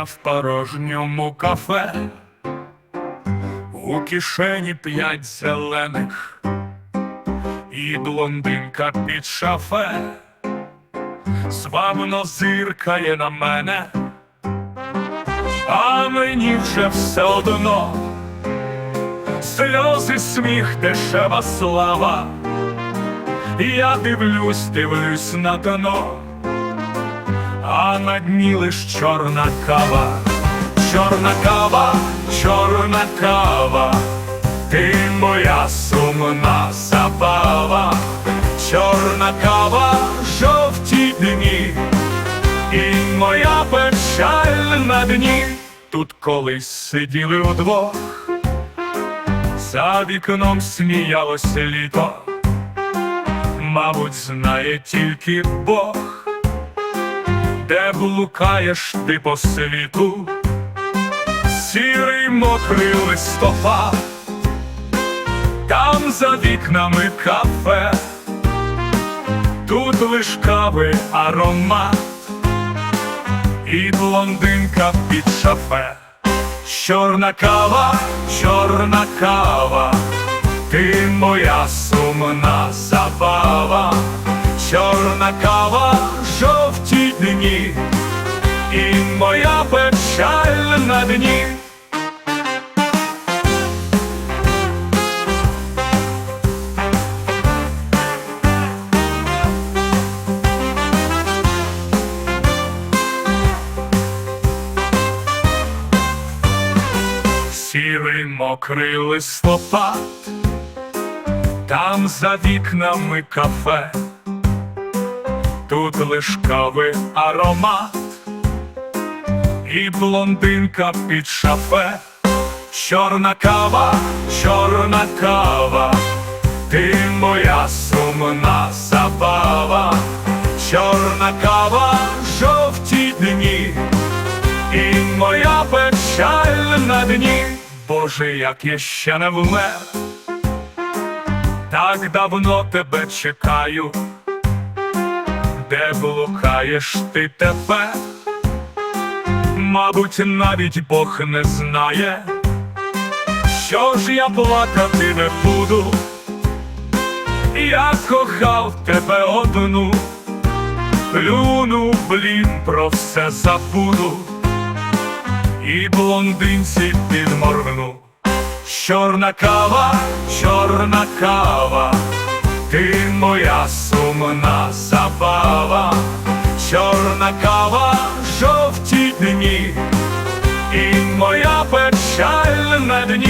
Я в порожньому кафе, у кишені п'ять зелених, і блондинка під шафе, славно зиркає на мене, а мені вже все одно, сльози, сміх, дешева слава. Я дивлюсь, дивлюсь на дно, а на дні лиш чорна кава, чорна кава, чорна кава, ти моя сумна забава, чорна кава, жовті дні, і моя печаль на дні. Тут колись сиділи удвох, за вікном сміялось літо. Мабуть, знає тільки Бог, де блукаєш ти по світу, сірий мокрий листопад, там за вікнами кафе, тут лиш кави аромат, і блондинка під шафе. Чорна кава, чорна кава, ти моя сумна забава, чорна кава, Сірий мокрий листопад, там за вікнами кафе, тут лиш кави аромат, і блондинка під шафе, чорна кава, чорна кава, ти моя сумна забава, чорна кава, жовті дні. І моя печаль на дні, Боже, як я ще не вмер, так давно тебе чекаю, де блукаєш ти тепер, мабуть, навіть Бог не знає, що ж я плакати не буду, я кохав тебе одну, плюну, блін, про все забуду і блондинці підморгну. Чорна кава, чорна кава, ти моя сумна забава, чорна кава, жовті дні, і моя печальна дні.